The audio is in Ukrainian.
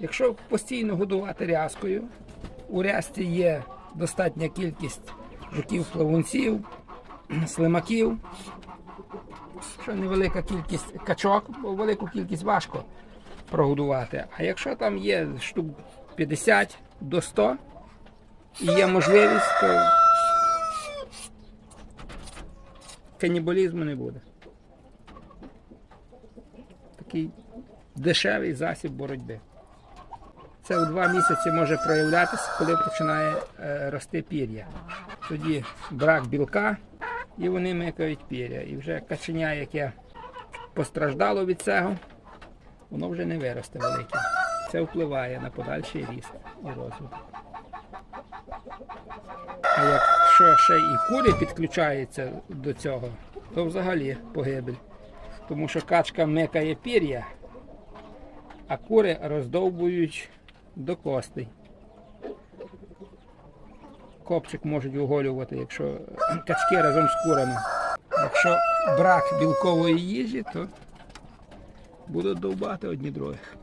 Якщо постійно годувати рязкою, у рязці є достатня кількість жуків, плавунців, слимаків, що невелика кількість качок, бо велику кількість важко прогодувати. А якщо там є штук 50 до 100 і є можливість, то канібалізму не буде. Такий дешевий засіб боротьби. Це у два місяці може проявлятися, коли починає е, рости пір'я. Тоді брак білка, і вони микають пір'я. І вже каченя, яке постраждало від цього, воно вже не виросте велике. Це впливає на подальший ріст і розвиток. А якщо ще і кури підключаються до цього, то взагалі погибель. Тому що качка микає пір'я, а кури роздовбують до костей. Копчик можуть оголювати, якщо качки разом з курами. Якщо брак білкової їжі, то будуть довбати одні других.